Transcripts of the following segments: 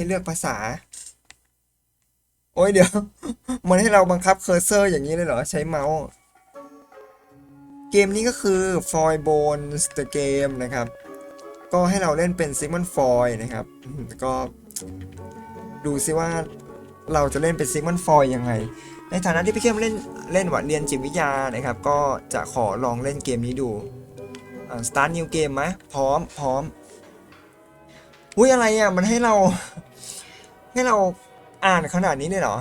ให้เลือกภาษา โอ้ยเดี๋ยว มันให้เราบังคับเคอร์เซอร์อย่างนี้เลยเหรอ ใช้เมาส์ เกมนี้ก็คือ Foil Bones the Game นะครับ ก็ให้เราเล่นเป็น Sigmund Foy นะครับ ก็ดูซิว่าเราจะเล่นเป็น Sigmund Foy ยังไง ในฐานะที่พี่เข้มเล่นเล่นวัดเรียนจิตวิทยานะครับ ก็จะขอลองเล่นเกมนี้ดูอ่า Start New Game ไหมพร้อมพร้อมอุ้ยอะไรอะ มันให้เรา ให้เราอ่านขนาดนี้เลยเหรอ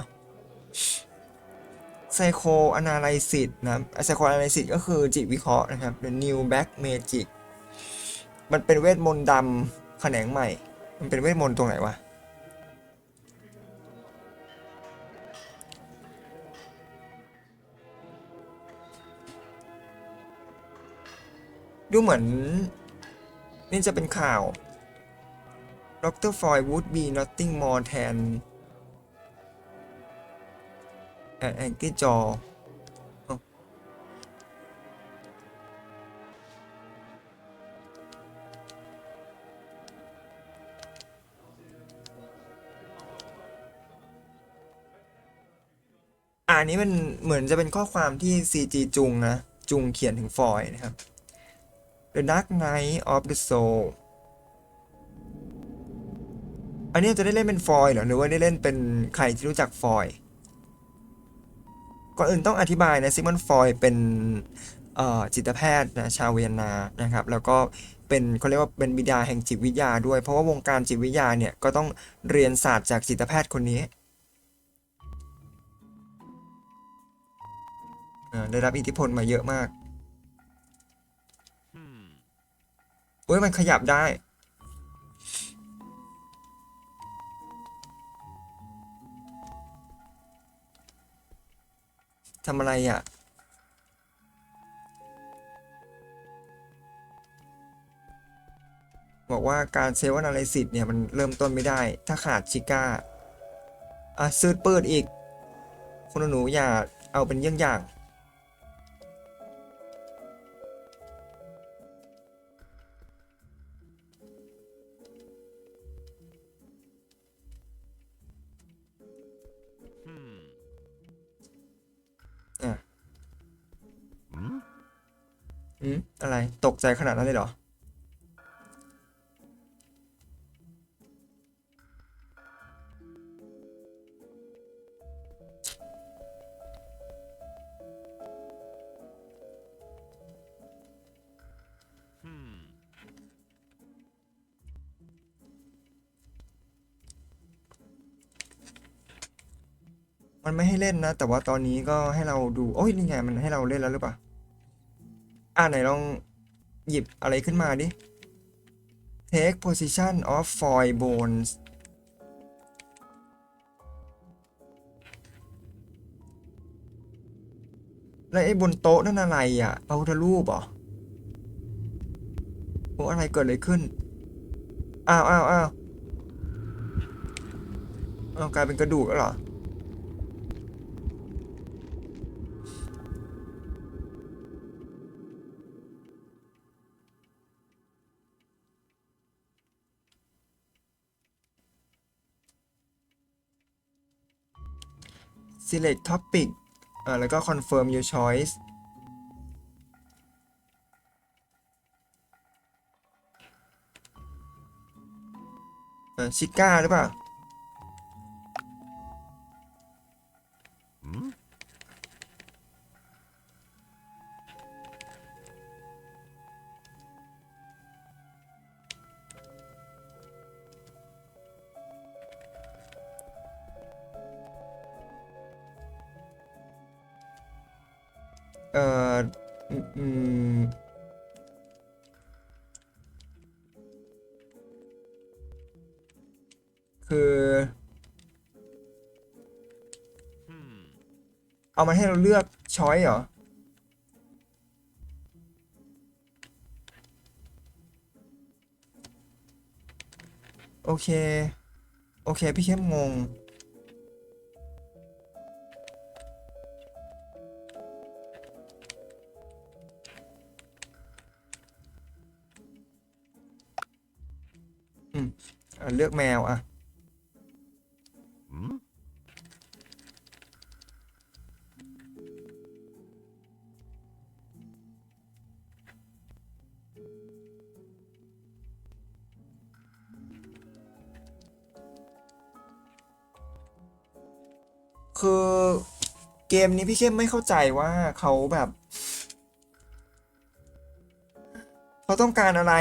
Psycho Analysis นะ Psycho Analysis ก็คือจิตวิเคราะห์นะครับ The New Black Magic มันเป็นเวทมนต์ดำแขนงใหม่ มันเป็นเวทมนต์ตรงไหนวะดูเหมือนนี่จะเป็นข่าว ดรฟอยวูดบีนอตติงมอร์แทนแอนแกี้จออันนี้มันเหมือนจะเป็นข้อความที่ CG จุงนะ จุงเขียนถึงฟอยนะครับ The Dark Knight of the Soul อันนี้จะได้เล่นเป็นฟอยล์เหรอหรือว่าได้เล่นเป็นใครที่รู้จักฟอยล์ก่อนอื่นต้องอธิบายนะซิมอนฟอยล์เป็นเอ่อจิตแพทย์นะชาวเวียนนานะครับ แล้วก็เป็นเขาเรียกว่าเป็นบิดาแห่งจิตวิทยาด้วย เพราะว่าวงการจิตวิทยาเนี่ยก็ต้องเรียนศาสตร์จากจิตแพทย์คนนี้อ่าได้รับอิทธิพลมาเยอะมากเฮ้ยมันขยับได้ ทำอะไรอะ บอกว่าการเซลล์อนาลิซิสเนี่ย มันเริ่มต้นไม่ได้ ถ้าขาดชิก้า อะซื้อเปิดอีก คุณหนูอย่าเอาเป็นเยี่ยงอย่าง อืมอะไรตกใจขนาดนั้นเลยเหรอ มันไม่ให้เล่นนะ แต่ว่าตอนนี้ก็ให้เราดู โอ้ยนี่ไงมันให้เราเล่นแล้วหรือเปล่า อ่าไหนลองหยิบอะไรขึ้นมาดิ take position of foil bones แล้วไอ้บนโต๊ะนั่นอะไรอะพระพุทธรูปเหรอโอ้อะไรเกิดอะไรขึ้น อ้าวอ้าวอ้าวอ้าวกลายเป็นกระดูกแล้วเหรอ select topic อ่าแล้วก็ confirm your choice อ่าชิก้าหรือเปล่า อืมคือ เอามาให้เราเลือกช้อยเหรอ โอเค โอเค พี่เข้มงง เลือกแมวอะคือเกมนี้พี่เข้มไม่เข้าใจว่าเขาแบบ เขาต้องการอะไร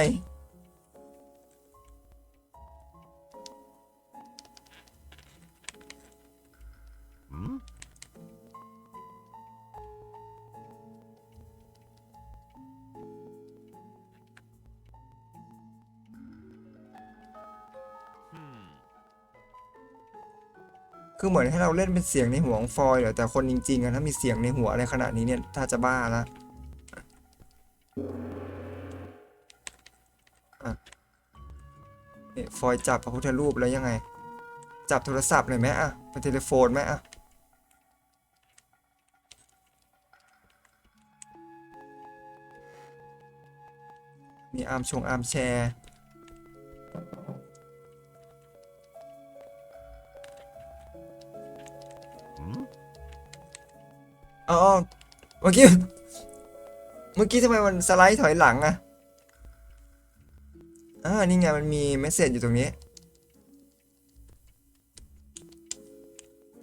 คือเหมือนให้เราเล่นเป็นเสียงในหัวของฟอยเหรอแต่คนจริงๆอะถ้ามีเสียงในหัวอะไรขนาดนี้เนี่ยถ้าจะบ้าละอะนี่ฟอยจับพระพุทธรูปแล้วยังไง จับโทรศัพท์เลยไหมอะเป็นเทเลโฟนไหมอะมีอาร์มชงอาร์มแชร์ อ๋อเมื่อกี้ เมื่อกี้ทำไมมันสไลด์ถอยหลังอะอ่านี่ไงมันมีเมสเซจอยู่ตรงนี้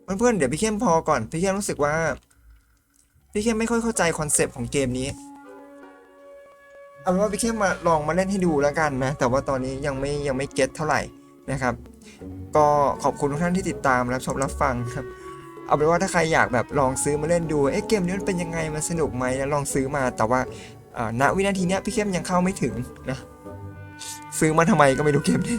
เพื่อนๆเดี๋ยวพี่เข้มพอก่อน พี่เข้มรู้สึกว่า พี่เข้มไม่ค่อยเข้าใจคอนเซปต์ของเกมนี้เอาเป็นว่าพี่เข้มมาลองมาเล่นให้ดูแล้วกันนะ แต่ว่าตอนนี้ยังไม่ยังไม่เก็ตเท่าไหร่นะครับ ก็ขอบคุณทุกท่านที่ติดตามรับชมรับฟังครับ เอาเป็นว่าถ้าใครอยากแบบลองซื้อมาเล่นดู เอ๊ะเกมนี้มันเป็นยังไง มันสนุกไหมนะลองซื้อมา แต่ว่าอ่าณวินาทีนี้พี่เข้มยังเข้าไม่ถึงนะ ซื้อมาทำไมก็ไม่รู้เกมนี้